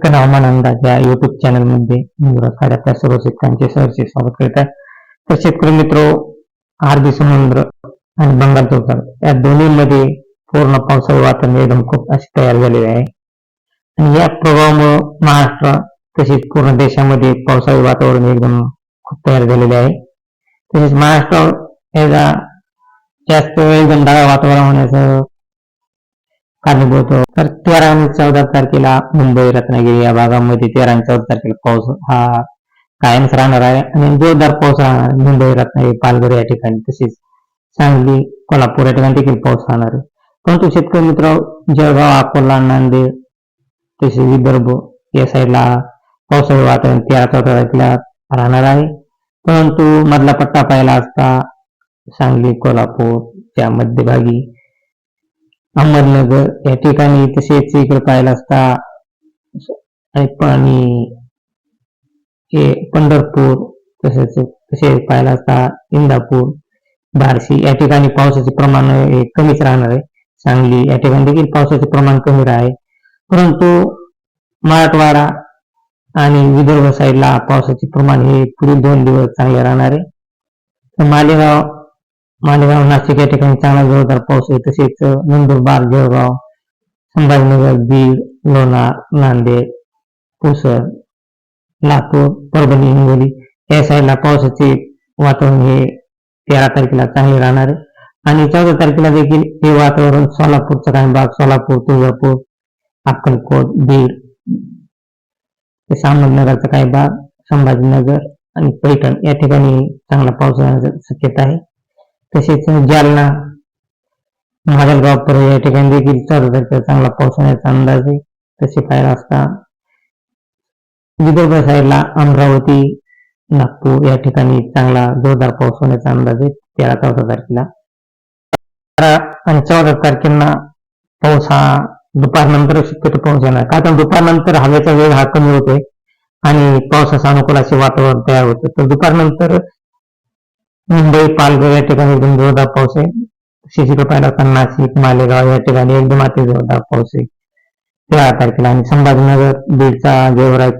पटकन हवामान अंदाज या युट्यूब चॅनलमध्ये सर्व शेतकऱ्यांचे सहर्ष स्वागत करीत आहे. तर शेतकरी मित्र आरबी समुद्र आणि बंगालचा उतार या दोन्हीमध्ये पूर्ण पावसाळी वातावरण एकदम खूप अशी तयार झालेले आहे. आणि या प्रभावामुळे महाराष्ट्र तसेच पूर्ण देशामध्ये पावसाळी वातावरण एकदम खूप तयार झालेले आहे. तसेच महाराष्ट्र याचा जास्त एकदम ढगाळ वातावरण होण्याचं कारणीभूत तर तेरा आणि चौदा तारखेला मुंबई रत्नागिरी या भागामध्ये तेरा आणि चौदा तारखेला पाऊस हा कायमच राहणार आहे. आणि जोरदार पाऊस राहणार मुंबई रत्नागिरी पालघर या ठिकाणी तसेच सांगली कोल्हापूर या ठिकाणी देखील पाऊस राहणार आहे. परंतु शेतकरी मित्र जळगाव अकोला नांदेड तसेच विदर्भ या साईडला पावसाळी वातावरण तेरा चौदा तारखेला राहणार आहे. परंतु मधला पट्टा पाहिला असता सांगली कोल्हापूरच्या मध्यभागी अहमदनगर या ठिकाणी तसेच इकडे पाहिलं असता आणि हे पंढरपूर तसेच तसेच पाहिलं असता इंदापूर बार्शी या ठिकाणी पावसाचे प्रमाण हे कमीच राहणार आहे. सांगली या ठिकाणी देखील पावसाचे प्रमाण कमी राहील परंतु मराठवाडा आणि विदर्भ साईडला पावसाचे प्रमाण हे पुढील दोन दिवस चांगले राहणार आहे. तर मालेगाव मालेगाव नाशिक या ठिकाणी चांगला जोरदार पाऊस आहे. तसेच नंदुरबार जळगाव संभाजीनगर बीड लोणार नांदेड पुसद लातूर परभणी हिंगोली या साईडला पावसाचे वातावरण हे तेरा तारखेला चांगले राहणार आहे. आणि चौदा तारखेला देखील हे वातावरण सोलापूरचा काही भाग सोलापूर तुळजापूर अक्कलकोट बीड ते अहमदनगरचा काही भाग संभाजीनगर आणि पैठण या ठिकाणी चांगला पाऊस राहण्याची शक्यता आहे. तसेच जालना माजलगाव परळ या ठिकाणी देखील चौदा तारखेला चांगला पाऊस होण्याचा अंदाज आहे. तसे पाहिला असता विदर्भ साईडला अमरावती नागपूर या ठिकाणी चांगला जोरदार पाऊस होण्याचा अंदाज आहे. तेरा चौदा तारखेला. तेरा आणि चौदा तारखेला पाऊस हा दुपारनंतर शक्यतो पाऊस येणार. का तर दुपारनंतर हवेचा वेग हा कमी होतोय आणि पावसाचा अनुकूल असे वातावरण तयार होतं. तर दुपारनंतर मुंबई पालघर या ठिकाणी एकदम जोरदार पाऊस आहे. शिशिर नाशिक मालेगाव या ठिकाणी एकदम अति जोरदार पाऊस आहे. तेरा तारखेला आणि संभाजीनगर बीडचा गेवराई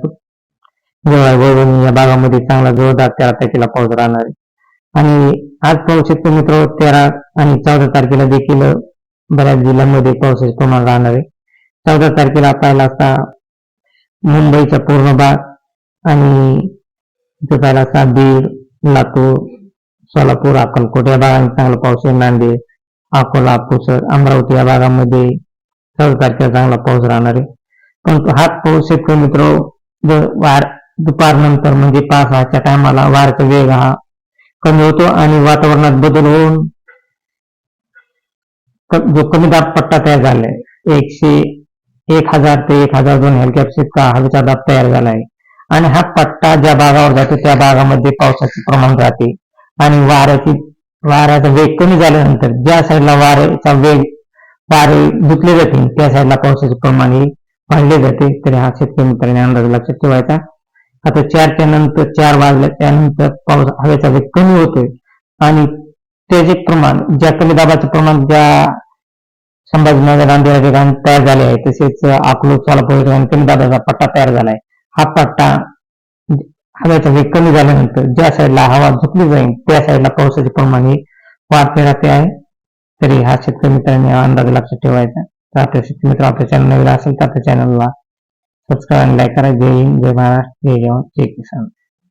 गेवराई वळवणी या भागामध्ये चांगला जोरदार तेरा तारखेला पाऊस राहणार आहे. आणि आज पाऊस शेतकरी मित्र तेरा आणि चौदा तारखेला देखील बऱ्याच जिल्ह्यांमध्ये पावसाचे प्रमाण राहणार आहे. चौदा तारखेला पाहिला असता मुंबईचा पूर्ण भाग आणि पाहिला असता बीड लातूर सोलापूर अक्कलकोट या भागात चांगला पाऊस आहे नांदेड अकोला पुसद अमरावती या भागामध्ये चौदा तारखेला चांगला पाऊस राहणार आहे. पण हा पाऊस शेतकरी मित्र जर वार दुपारनंतर म्हणजे पावसाच्या टायमाला वारचा वेग हा कमी होतो आणि वातावरणात बदल होऊन जो कमी दाब पट्टा तयार झालाय एकशे एक हजार ते एक हजार दोन हेलकॅप्स इतका हवेचा दाब तयार झाला आहे. आणि हा पट्टा ज्या भागावर जातो त्या भागामध्ये पावसाचे प्रमाण राहते. आणि वाऱ्याची वाऱ्याचा वेग कमी झाल्यानंतर ज्या साईडला वाऱ्याचा वेग वारे धुतले जातील त्या साईडला पावसाचे प्रमाण हे वाढले जाते. तरी हा शेतकरी मित्रांनी अंदाज लक्षात ठेवायचा. आता चारच्या नंतर चार वाजल्या त्यानंतर पाऊस हवेचा वेग कमी होतोय. आणि त्याचे प्रमाण ज्या कमी दाबाचे प्रमाण ज्या संभाजीनगर नांदेड ठिकाणी तयार झाले आहे तसेच अकलूज सोलापूर ठिकाणी कमी दाबाचा पट्टा तयार झाला आहे. हा पट्टा हवेचा वेग कमी झाल्यानंतर ज्या साईडला हवा झुकली जाईल त्या साईडला पावसाचे प्रमाण हे वाढते राहते आहे. तरी हा शेतकरी मित्रांनी हा अंदाज लक्षात ठेवायचा. तर आपल्या शेतकरी मित्र आपल्या चॅनल नवीन असेल तर आपल्या चॅनलला सबस्क्राईब आणि लाईक करा. जय हिंद जय महाराष्ट्र जय जवान जय किसान.